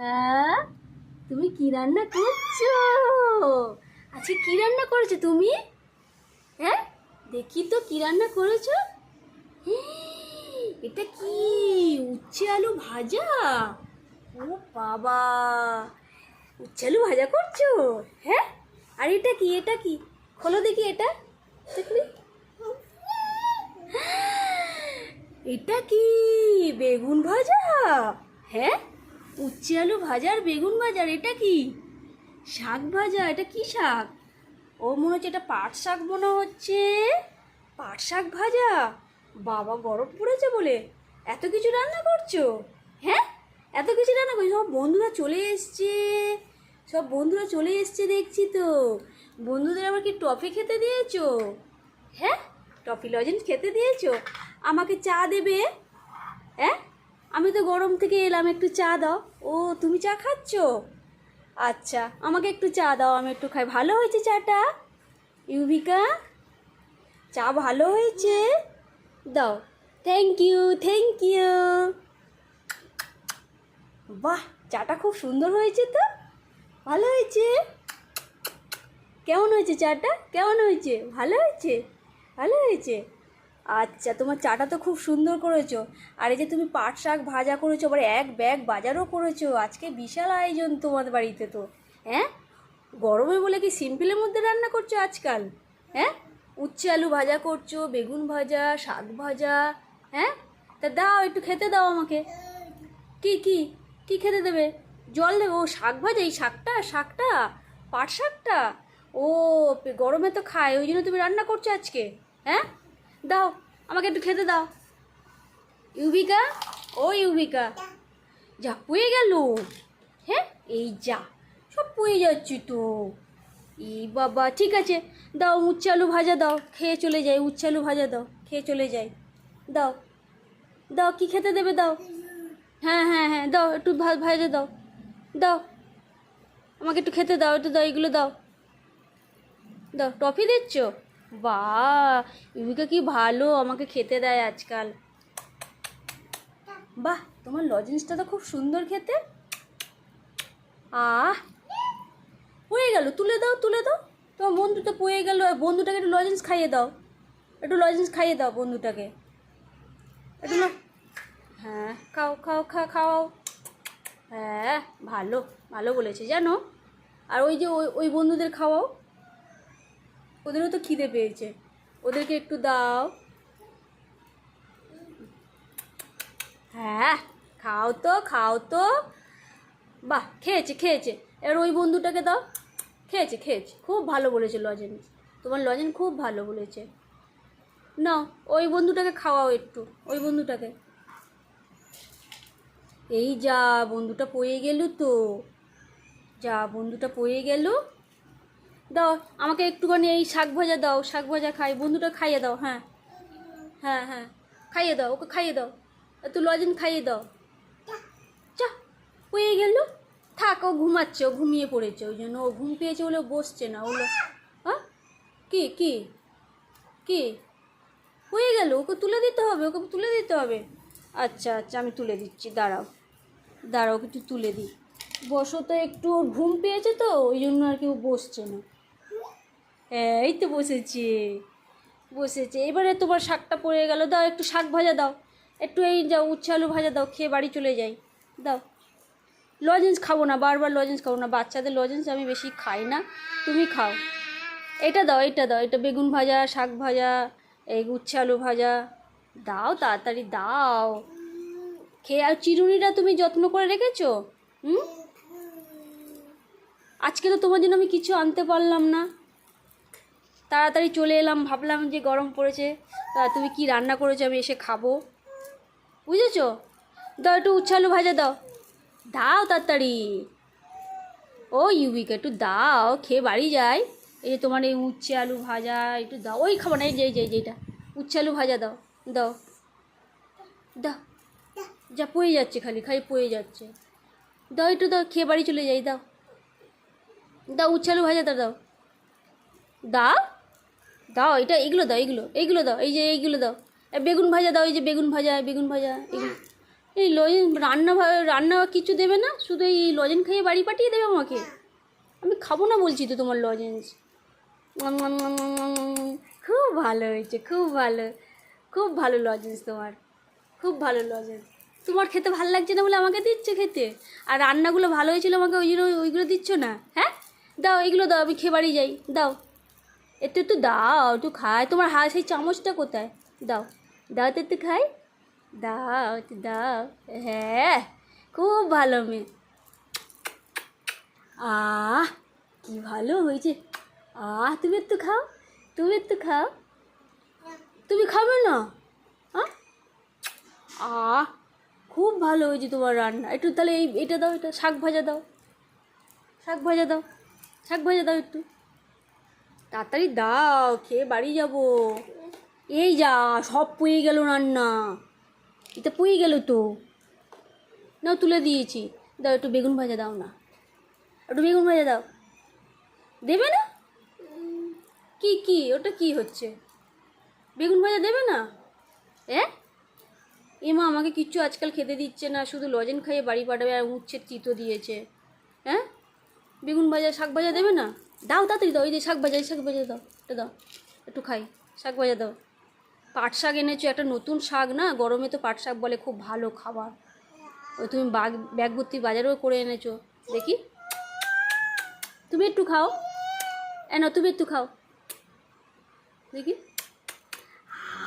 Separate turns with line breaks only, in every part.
হ্যাঁ তুমি কি রান্না করছ? আচ্ছা কি রান্না করেছ তুমি? হ্যাঁ? দেখি তো কি রান্না করেছ। এটা কি? উচ্ছে আলু ভাজা? ও বাবা, উচ্ছে আলু ভাজা করছ? হ্যাঁ? আর এটা কি? এটা কি? খোলো দেখি এটা। দেখলি? এটা কি? বেগুন ভাজা? হ্যাঁ? উচ্ছে আলু ভাজার বেগুন ভাজার, এটা কি? শাক ভাজা, এটা কি শাক? ও মনে হচ্ছে এটা পাট শাক মনে হচ্ছে। পাট শাক ভাজা? বাবা গরম পড়েছে বলে। এত কিছু রান্না করছ? হ্যাঁ? এত কিছু রান্না করছ? সব বন্ধুরা চলে এসছে। সব বন্ধুরা চলে এসছে দেখছি তো। বন্ধুদের আবার কি টফি খেতে দিয়েছ? হ্যাঁ? টফি লজেন্স খেতে দিয়েছ? আমাকে চা দেবে? হ্যাঁ? আমি তো গরম থেকে এলাম, একটু চা দাও। ও, তুমি চা খাচ্ছ? আচ্ছা আমাকে একটু চা দাও, আমি একটু খাই। ভালো হয়েছে চাটা? ইউভিকা? চা ভালো হয়েছে? দাও। থ্যাংক ইউ থ্যাংক ইউ বাহ, চাটা খুব সুন্দর হয়েছে তো? ভালো হয়েছে? কেমন হয়েছে চাটা? কেমন হয়েছে? ভালো হয়েছে? ভালো হয়েছে? আচ্ছা তোমার চাটা তো খুব সুন্দর করেছ। আর এই যে তুমি পাট শাক ভাজা করেছ, আবার এক ব্যাগ বাজারও করেছ, আজকে বিশাল আয়োজন তোমার বাড়িতে তো। হ্যাঁ? গরমে বলে কি সিম্পলের মধ্যে রান্না করছ আজকাল? হ্যাঁ? উচ্ছে আলু ভাজা করছ, বেগুন ভাজা, শাক ভাজা হ্যাঁ? তা দাও, একটু খেতে দাও আমাকে। কি কি কি খেতে দেবে? জল দেবে? ও শাক ভাজা, এই শাকটা শাকটা, পাট শাকটা? ও, গরমে তো খায়, ওই জন্য তুমি রান্না করছ আজকে হ্যাঁ? দাও, আমাকে একটু খেতে দাও। ইউবিকা ও ইউবিকা যা পুয়ে গেল। হ্যাঁ এই যা, সব পুয়ে যাচ্ছি তো। এই বাবা, ঠিক আছে, দাও উচ্ছে আলু ভাজা দাও, খেয়ে চলে যাই উচ্ছে আলু ভাজা দাও, খেয়ে চলে যাই। দাও দাও, কি খেতে দেবে দাও? হ্যাঁ হ্যাঁ হ্যাঁ দাও, একটু ভাজা দাও। দাও, আমাকে একটু খেতে দাও, একটু দাও, এগুলো দাও। দাও, টফি দিচ্ছ? বা ইউবিকা কি ভালো, আমাকে খেতে দেয় আজকাল। বাহ, তোমার লজেন্সটা তো খুব সুন্দর খেতে। আহ হয়ে গেল, তুলে দাও তুলে দাও। তোমার বন্ধু তো পয়ে গেল বন্ধুটাকে একটু লজেন্স খাইয়ে দাও। একটু লজেন্স খাইয়ে দাও বন্ধুটাকে। একটু হ্যাঁ খাও খাও, খা, খাও। হ্যাঁ ভালো ভালো বলেছে, জানো? আর ওই যে, ওই ওই বন্ধুদের খাওয়াও। ওদেরও তো খিদে পেয়েছে। ওদেরকে একটু দাও। হ্যাঁ খাও তো খাও তো। বাহ, খেয়েছে খেয়েছে। এবার ওই বন্ধুটাকে দাও। খেয়েছে খেয়েছে। খুব ভালো বলেছে লজেন। তোমার লজেন খুব ভালো বলেছে। নাও, ওই বন্ধুটাকে খাওয়াও একটু, ওই বন্ধুটাকে। এই যা, বন্ধুটা পড়ে গেল তো। যা, বন্ধুটা পড়ে গেল। দাও, আমাকে একটুখানি এই শাক ভাজা দাও, শাক ভাজা খাই, বন্ধুটা খাইয়ে দাও হ্যাঁ। হ্যাঁ হ্যাঁ। খাইয়ে দাও, ওকে খাইয়ে দাও। একটু লজেন খাইয়ে দাও। চা হয়ে গেল। থাক, ও ঘুমাচ্ছে, ও ঘুমিয়ে পড়েছে, ওই জন্য ও ঘুম পেয়েছে বলে বসছে না ওগুলো হ্যাঁ কি কি? কি? হয়ে গেল, ওকে তুলে দিতে হবে, ওকে তুলে দিতে হবে। আচ্ছা আচ্ছা আমি তুলে দিচ্ছি, দাঁড়াও। দাঁড়াও একটু তুলে দিই। বসো তো একটু, ওর ঘুম পেয়েছে তো, ওই জন্য আর কি ও বসছে না। এই তো বসেছে। বসেছে। এবারে তোমার শাকটা পড়ে গেল। দাও, একটু শাক ভাজা দাও। একটু এই যাও, উচ্ছে আলু ভাজা দাও, খেয়ে বাড়ি চলে যাই। দাও। লজেন্স খাব না, বারবার লজেন্স খাব না। বাচ্চাদের লজেন্স আমি বেশি খাই না। তুমি খাও। এটা দাও এটা দাও। এটা বেগুন ভাজা, শাক ভাজা, এই উচ্ছে আলু ভাজা। দাও, তাড়াতাড়ি দাও। খেয়ে, আর চিরুনিটা তুমি যত্ন করে রেখেছো? হুম? আজকে তো তোমার জন্য আমি কিছু আনতে পারলাম না। তাড়াতাড়ি চলে এলাম, ভাবলাম যে গরম পড়েছে, তা তুমি কি রান্না করেছ, আমি এসে খাব। বুঝেছ? দাও, একটু উচ্ছে আলু ভাজা দাও। দাও তাড়াতাড়ি। ও, ইউবিকা একটু দাও, খেয়ে বাড়ি যায় এই যে তোমার এই উচ্ছে আলু ভাজা, একটু দাও। ওই খাব না, এই যে যে, এই যে এটা উচ্ছে আলু ভাজা দাও দাও। দাও। যা পয়ে যাচ্ছে খালি খালি পয়ে যাচ্ছে। দাও, একটু দাও, খেয়ে বাড়ি চলে যাই, দাও। দাও উচ্ছে আলু ভাজা দাও। দাও। দাও, এটা এগুলো দাও, এগুলো এইগুলো দাও, এই যে এইগুলো দাও। বেগুন ভাজা দাও, এই যে বেগুন ভাজা বেগুন ভাজা, এগুলো। এই লজেন, রান্না রান্না কিছু দেবে না? শুধু এই লজেন খেয়ে বাড়ি পাঠিয়ে দেবে আমাকে? আমি খাব না বলছি তো তোমার লজেন্স। খুব ভালো হয়েছে, খুব ভালো খুব ভালো লজেন্স তোমার, খুব ভালো লজেন্স। তোমার খেতে ভালো লাগছে না বলে আমাকে দিচ্ছে খেতে? আর রান্নাগুলো ভালো হয়েছিল আমাকে ওই জন্য ওইগুলো দিচ্ছ না? হ্যাঁ? দাও, এগুলো দাও, আমি খেয়ে বাড়ি যাই। দাও। একটু একটু দাও, একটু খাই। তোমার হাত সেই চামচটা কোথায়? দাও। দাও তো একটু খাই। দাও, একটু দাও। হ্যাঁ খুব ভালো মেয়ে। আহ, কি ভালো হয়েছে। আহ, তুমি একটু খাও, তুমি একটু খাও। তুমি খাবে না? আহ, খুব ভালো হয়েছে তোমার রান্না। একটু তাহলে এই, এটা দাও, এটা শাক ভাজা দাও। শাক ভাজা দাও। শাক ভাজা দাও একটু। তাড়াতাড়ি দাও, খেয়ে বাড়ি যাব। এই যা, সব পুয়ে গেল রান্না। এটা পুয়ে গেল তো। নাও তুলে দিয়েছি। দাও, একটু বেগুন ভাজা দাও না। একটু বেগুন ভাজা দাও। দেবে না? কি কি? ওটা কি হচ্ছে? বেগুন ভাজা দেবে না? এ? এমা আমাকে কিচ্ছু আজকাল খেতে দিচ্ছে না। শুধু লজেন খাইয়ে বাড়ি পাঠাবে আর উচ্ছের চিতো দিয়েছে। হ্যাঁ বেগুন ভাজা, শাক ভাজা দেবে না? দাও, তাড়াতাড়ি দাও, এই যে শাক ভাজা, এই শাক ভাজা দাও, এটা দাও, একটু খাই, শাক ভাজা দাও। পাট শাক এনেছো, একটা নতুন শাক না? গরমে তো পাট শাক বলে খুব ভালো খাবার। ওই তুমি বাগ ব্যাগ ভর্তি বাজারেও করে এনেছো, দেখি। তুমি একটু খাও। এ না তুমি একটু খাও। দেখি।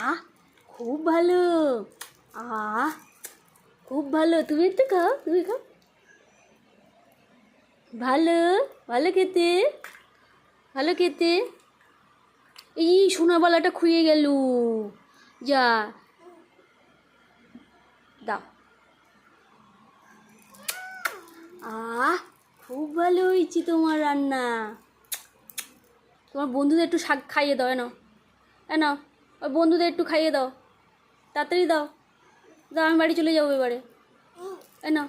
আ খুব ভালো। আ খুব ভালো। তুমি একটু খাও, তুমি খাও। ভালো ভালো খেতে। ভালো খেতে? এই সোনাবালাটা খুঁয়ে গেল। যা। দাও। আহ, খুব ভালো হয়েছে তোমার রান্না। তোমার বন্ধুদের একটু শাক খাইয়ে দাও এনো এনো ওই বন্ধুদের একটু খাইয়ে দাও। তাড়াতাড়ি দাও। দাও, আমি বাড়ি চলে যাব এবারে। এনো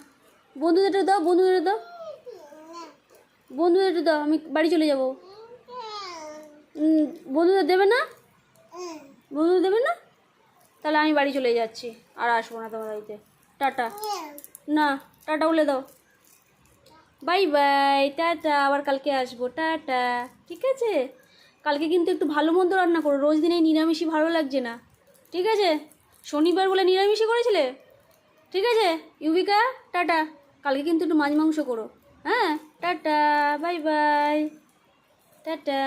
বন্ধুদের দাও বন্ধুদের দাও। বন্ধুদের দাও, আমি বাড়ি চলে যাব। বন্ধুদের দেবে না? বন্ধুদের দেবে না? তাহলে আমি বাড়ি চলে যাচ্ছি, আর আসব না তোমার বাড়িতে। টাটা। না, টাটা বলে দাও। বাই বাই, টাটা, আবার কালকে আসব, টাটা। ঠিক আছে? কালকে কিন্তু একটু ভালো মন্দ রান্না করো, রোজ দিন এই নিরামিষই ভালো লাগছে না। ঠিক আছে? শনিবার বলে নিরামিষই করেছিলে? ঠিক আছে? ইউবিকা, টাটা। কালকে কিন্তু একটু মাছ মাংস করো। হ্যাঁ? Tata, bye bye. টাটা।